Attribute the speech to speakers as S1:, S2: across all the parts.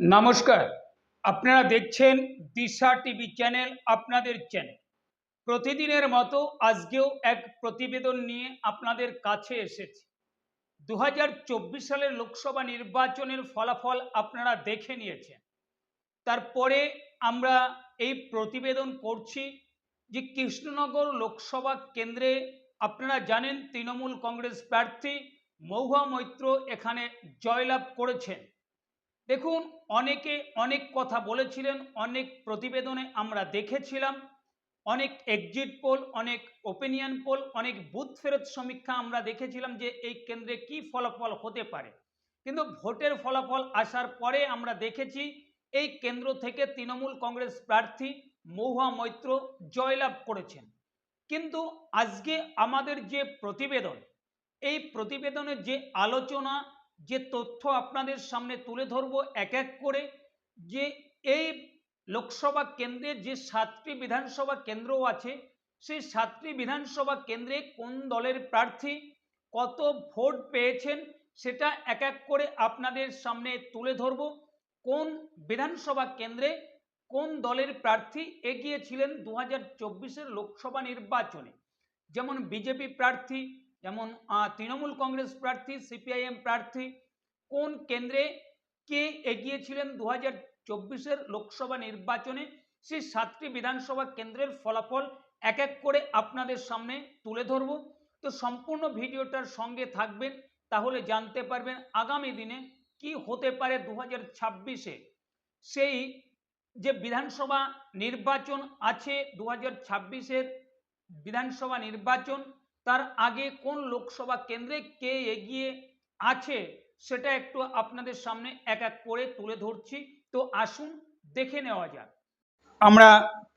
S1: নমস্কার। আপনারা দেখছেন দিশা টিভি চ্যানেল, আপনাদের চ্যানেল। প্রতিদিনের মতো আজকেও এক প্রতিবেদন নিয়ে আপনাদের কাছে এসেছি। দু সালের লোকসভা নির্বাচনের ফলাফল আপনারা দেখে নিয়েছেন। তারপরে আমরা এই প্রতিবেদন করছি যে কৃষ্ণনগর লোকসভা কেন্দ্রে আপনারা জানেন তৃণমূল কংগ্রেস প্রার্থী মহুয়া মৈত্র এখানে জয়লাভ করেছেন। দেখুন, অনেকে অনেক কথা বলেছিলেন, অনেক প্রতিবেদনে আমরা দেখেছিলাম, অনেক এক্সিট পোল অনেক ওপিনিয়ন পোল অনেক বুথ ফেরত সমীক্ষা আমরা দেখেছিলাম যে এই কেন্দ্রে কি ফলাফল হতে পারে। কিন্তু ভোটের ফলাফল আসার পরে আমরা দেখেছি, এই কেন্দ্র থেকে তৃণমূল কংগ্রেস প্রার্থী মহুয়া মৈত্র জয়লাভ করেছেন। কিন্তু আজকে আমাদের যে প্রতিবেদন, এই প্রতিবেদনের যে আলোচনা যে তথ্য আপনাদের সামনে তুলে ধরব এক এক করে, যে এই লোকসভা কেন্দ্রে যে সাতটি বিধানসভা কেন্দ্র আছে, সেই সাতটি বিধানসভা কেন্দ্রে কোন দলের প্রার্থী কত ভোট পেয়েছেন সেটা এক এক করে আপনাদের সামনে তুলে ধরব। কোন বিধানসভা কেন্দ্রে কোন দলের প্রার্থী এগিয়েছিলেন দু হাজার লোকসভা নির্বাচনে? যেমন বিজেপি প্রার্থী যেমন তৃণমূল কংগ্রেস প্রার্থী, সিপিআইএম প্রার্থী, কোন কেন্দ্রে কে এগিয়েছিলেন দু হাজার চব্বিশের লোকসভা নির্বাচনে? সেই সাতটি বিধানসভা কেন্দ্রের ফলাফল এক এক করে আপনাদের সামনে তুলে ধরব। তো সম্পূর্ণ ভিডিওটার সঙ্গে থাকবেন, তাহলে জানতে পারবেন আগামী দিনে কি হতে পারে দু হাজার ছাব্বিশে। সেই যে বিধানসভা নির্বাচন আছে দু হাজার ছাব্বিশের বিধানসভা নির্বাচন তার আগে কোন লোকসভা কেন্দ্রে কে এগিয়ে আছে সেটা একটু আপনাদের সামনে এক এক করে তুলে ধরছি। তো আসুন দেখে নেওয়া যাক। আমরা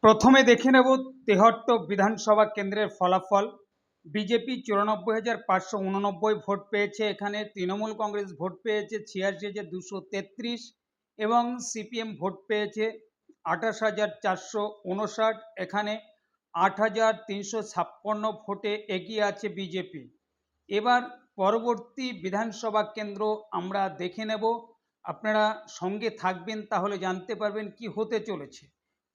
S1: প্রথমে দেখে নেব তেহট্ট বিধানসভা কেন্দ্রের ফলাফল। বিজেপি চুরানব্বই হাজার পাঁচশো উননব্বই ভোট পেয়েছে এখানে, তৃণমূল কংগ্রেস ভোট পেয়েছে ছিয়াশি হাজার দুশো তেত্রিশ এবং সিপিএম ভোট পেয়েছে আঠাশ হাজার চারশো উনষাট এখানে। আট হাজার তিনশো ছাপ্পান্ন ভোটে এগিয়ে আছে বিজেপি। এবার পরবর্তী বিধানসভা কেন্দ্র আমরা দেখে নেব। আপনারা সঙ্গে থাকবেন তাহলে জানতে পারবেন কি হতে চলেছে।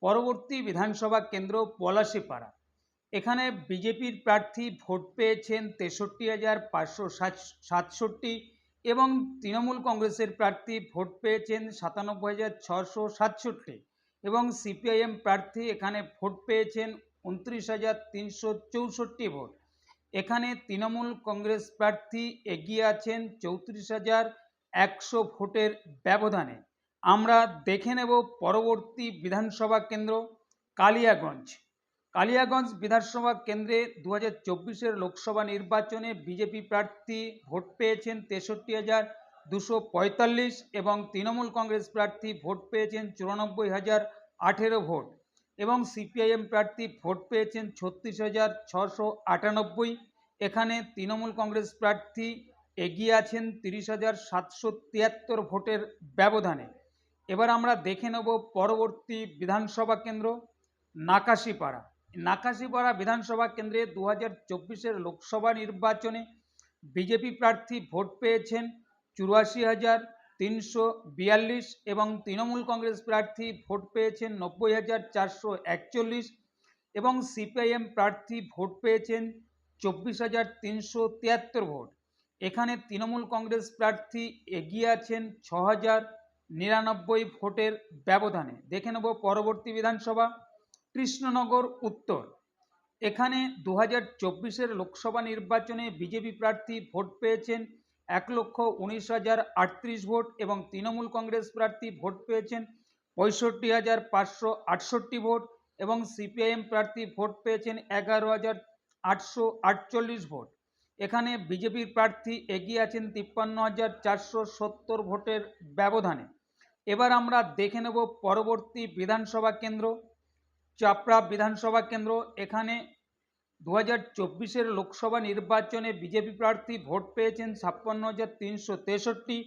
S1: পরবর্তী বিধানসভা কেন্দ্র পলাশিপাড়া। এখানে বিজেপির প্রার্থী ভোট পেয়েছেন তেষট্টি হাজার পাঁচশো সাতষট্টি এবং তৃণমূল কংগ্রেসের প্রার্থী ভোট পেয়েছেন সাতানব্বই হাজার ছশো সাতষট্টি এবং সিপিআইএম প্রার্থী এখানে ভোট পেয়েছেন উনত্রিশ হাজার তিনশো চৌষট্টি ভোট। এখানে তৃণমূল কংগ্রেস প্রার্থী এগিয়ে আছেন চৌত্রিশ হাজার একশো ভোটের ব্যবধানে। আমরা দেখে নেব পরবর্তী বিধানসভা কেন্দ্র, কালিয়াগঞ্জ। কালিয়াগঞ্জ বিধানসভা কেন্দ্রে দু হাজার লোকসভা নির্বাচনে বিজেপি প্রার্থী ভোট পেয়েছেন তেষট্টি হাজার দুশো পঁয়তাল্লিশ এবং তৃণমূল কংগ্রেস প্রার্থী ভোট পেয়েছেন চুরানব্বই হাজার আঠেরো ভোট। এবং সিপিআইএম প্রার্থী ভোট পেয়েছেন ছত্রিশ হাজার ছশো আটানব্বই। এখানে তৃণমূল কংগ্রেস প্রার্থী এগিয়ে আছেন তিরিশ হাজার সাতশো তিয়াত্তর ভোটের ব্যবধানে। এবার আমরা দেখে নেব পরবর্তী বিধানসভা কেন্দ্র, নাকাশিপাড়া। নাকাশিপাড়া বিধানসভা কেন্দ্রে দু হাজার চব্বিশের লোকসভা নির্বাচনে বিজেপি প্রার্থী ভোট পেয়েছেন চুরাশি হাজার তিনশো বিয়াল্লিশ এবং তৃণমূল কংগ্রেস প্রার্থী ভোট পেয়েছেন নব্বই হাজার চারশো একচল্লিশ এবং সিপিআইএম প্রার্থী ভোট পেয়েছেন চব্বিশ হাজার তিনশো তিয়াত্তর ভোট। এখানে তৃণমূল কংগ্রেস প্রার্থী এগিয়ে আছেন ছ হাজার নিরানব্বই ভোটের ব্যবধানে। দেখে নেব পরবর্তী বিধানসভা, কৃষ্ণনগর উত্তর। এখানে দু হাজার চব্বিশের লোকসভা নির্বাচনে বিজেপি প্রার্থী ভোট পেয়েছেন এক লক্ষ উনিশ হাজার আটত্রিশ ভোট এবং তৃণমূল কংগ্রেস প্রার্থী ভোট পেয়েছেন পঁয়ষট্টি হাজার পাঁচশো আটষট্টি ভোট এবং সিপিআইএম প্রার্থী ভোট পেয়েছেন এগারো হাজার আটশো আটচল্লিশ ভোট। এখানে বিজেপির প্রার্থী এগিয়ে আছেন তিপ্পান্ন হাজার চারশো সত্তর ভোটের ব্যবধানে। এবার আমরা দেখে নেব পরবর্তী বিধানসভা কেন্দ্র, চাপড়া বিধানসভা কেন্দ্র। এখানে দু হাজার চব্বিশের লোকসভা নির্বাচনে বিজেপি প্রার্থী ভোট পেয়েছেন ছাপ্পান্ন হাজার তিনশো তেষট্টি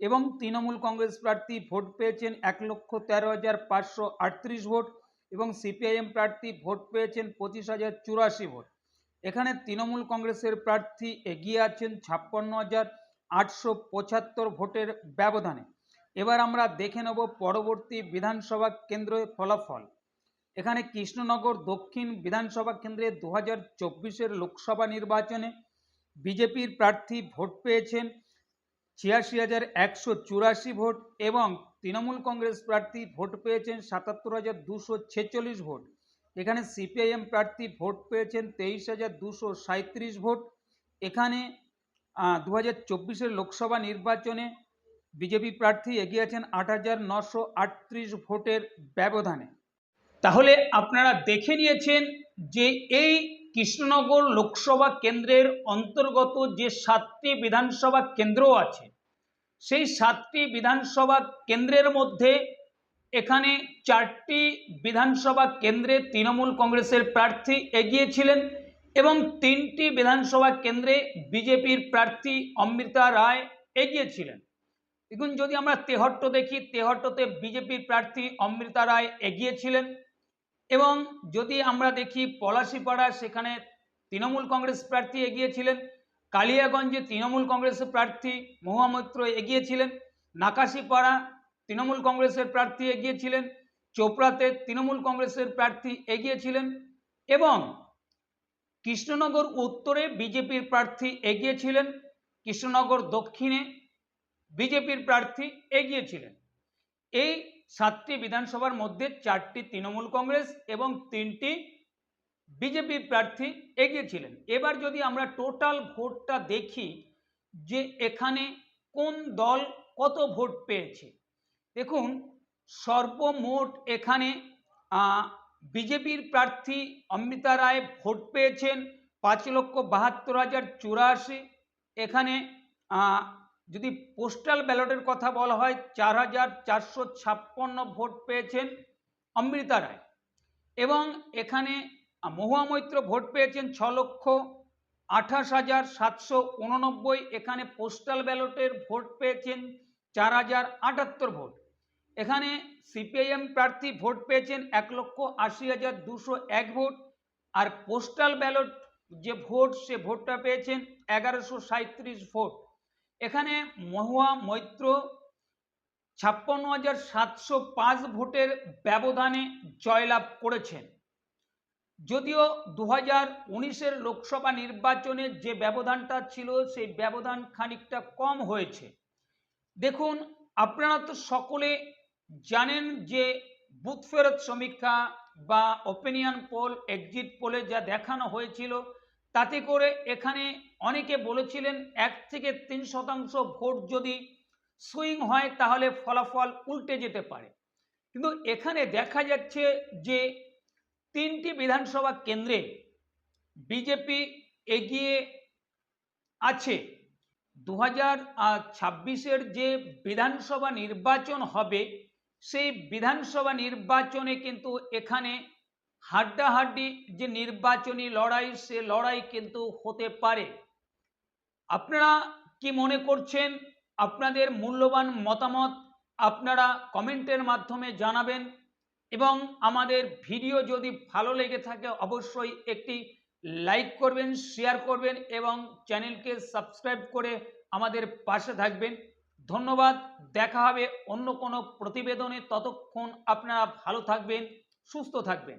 S1: এবং তৃণমূল কংগ্রেস প্রার্থী ভোট পেয়েছেন এক লক্ষ তেরো হাজার পাঁচশো আটত্রিশ ভোট এবং সিপিআইএম প্রার্থী ভোট পেয়েছেন পঁচিশ হাজার চুরাশি ভোট। এখানে তৃণমূল কংগ্রেসের প্রার্থী এগিয়ে আছেন ছাপ্পান্ন হাজার আটশো পঁচাত্তর ভোটের ব্যবধানে।
S2: এবার আমরা দেখে নেব পরবর্তী বিধানসভা কেন্দ্রের ফলাফল। এখানে কৃষ্ণনগর দক্ষিণ বিধানসভা কেন্দ্রে দু হাজার লোকসভা নির্বাচনে বিজেপির প্রার্থী ভোট পেয়েছেন ছিয়াশি হাজার একশো চুরাশি ভোট এবং তৃণমূল কংগ্রেস প্রার্থী ভোট পেয়েছেন সাতাত্তর হাজার দুশো ছেচল্লিশ ভোট। এখানে সিপিআইএম প্রার্থী ভোট পেয়েছেন তেইশ হাজার দুশো সাঁত্রিশ ভোট। এখানে দু হাজার চব্বিশের লোকসভা নির্বাচনে বিজেপি প্রার্থী এগিয়ে আছেন আট হাজার নশো আটত্রিশ ভোটের ব্যবধানে।
S1: তাহলে আপনারা দেখে নিয়েছেন যে এই কৃষ্ণনগর লোকসভা কেন্দ্রের অন্তর্গত যে সাতটি বিধানসভা কেন্দ্র আছে, সেই সাতটি বিধানসভা কেন্দ্রের মধ্যে এখানে চারটি বিধানসভা কেন্দ্রে তৃণমূল কংগ্রেসের প্রার্থী এগিয়েছিলেন এবং তিনটি বিধানসভা কেন্দ্রে বিজেপির প্রার্থী অমৃতা রায় এগিয়েছিলেন। দেখুন, যদি আমরা তেহট্ট দেখি, তেহট্টতে বিজেপির প্রার্থী অমৃতা রায় এগিয়েছিলেন। এবং যদি আমরা দেখি পলাশিপাড়া, সেখানে তৃণমূল কংগ্রেস প্রার্থী এগিয়েছিলেন, কালিয়াগঞ্জে তৃণমূল কংগ্রেসের প্রার্থী মহুয়া মৈত্র এগিয়েছিলেন, নাকাশিপাড়া তৃণমূল কংগ্রেসের প্রার্থী এগিয়েছিলেন, চোপড়াতে তৃণমূল কংগ্রেসের প্রার্থী এগিয়েছিলেন এবং কৃষ্ণনগর উত্তরে বিজেপির প্রার্থী এগিয়েছিলেন, কৃষ্ণনগর দক্ষিণে বিজেপির প্রার্থী এগিয়েছিলেন। এই সাতটি বিধানসভার মধ্যে চারটি তৃণমূল কংগ্রেস এবং তিনটি বিজেপির প্রার্থী এগিয়েছিলেন এবার যদি আমরা টোটাল ভোটটা দেখি যে এখানে কোন দল কত ভোট পেয়েছে, দেখুন সর্বমোট এখানে বিজেপির প্রার্থী অমৃতা রায় ভোট পেয়েছেন পাঁচ লক্ষ বাহাত্তর হাজার চুরাশি। এখানে যদি পোস্টাল ব্যালটের কথা বলা হয়, চার হাজার চারশো ছাপ্পান্ন ভোট পেয়েছেন অমৃতা রায়। এবং এখানে মহুয়া মৈত্র ভোট পেয়েছেন ছ লক্ষ আঠাশ হাজার সাতশো উননব্বই। এখানে পোস্টাল ব্যালটের ভোট পেয়েছেন চার হাজার আটাত্তর ভোট। এখানে সিপিআইএম প্রার্থী ভোট পেয়েছেন এক লক্ষ আশি হাজার দুশো এক ভোট। আর পোস্টাল ব্যালট যে ভোট, সে ভোটটা পেয়েছেন এগারোশো সাঁত্রিশ ভোট। এখানে মহুয়া মৈত্র ছাপ্পান্ন হাজার সাতশো পাঁচ ভোটের ব্যবধানে জয়লাভ করেছেন। যদিও দু হাজার উনিশের লোকসভা নির্বাচনে যে ব্যবধানটা ছিল, সেই ব্যবধান খানিকটা কম হয়েছে। দেখুন, আপনারা তো সকলে জানেন যে বুথ ফেরত সমীক্ষা বা ওপিনিয়ন পোল এক্সিট পোলে যা দেখানো হয়েছিল তাতে করে এখানে অনেকে বলেছিলেন এক থেকে তিন শতাংশ ভোট যদি সুইং হয় তাহলে ফলাফল উল্টে যেতে পারে। কিন্তু এখানে দেখা যাচ্ছে যে তিনটি বিধানসভা কেন্দ্রে বিজেপি এগিয়ে আছে। দু হাজার ছাব্বিশের যে বিধানসভা নির্বাচন হবে, সেই বিধানসভা নির্বাচনে কিন্তু এখানে হাড্ডাহাড্ডি যে নির্বাচনী লড়াই, সে লড়াই কিন্তু হতে পারে। আপনারা কি মনে করছেন? আপনাদের মূল্যবান মতামত আপনারা কমেন্টের মাধ্যমে জানাবেন এবং আমাদের ভিডিও যদি ভালো লেগে থাকে, অবশ্যই একটি লাইক করবেন, শেয়ার করবেন এবং চ্যানেলকে সাবস্ক্রাইব করে আমাদের পাশে থাকবেন। ধন্যবাদ। দেখা হবে অন্য কোনো প্রতিবেদনে। ততক্ষণ আপনারা ভালো থাকবেন, সুস্থ থাকবেন।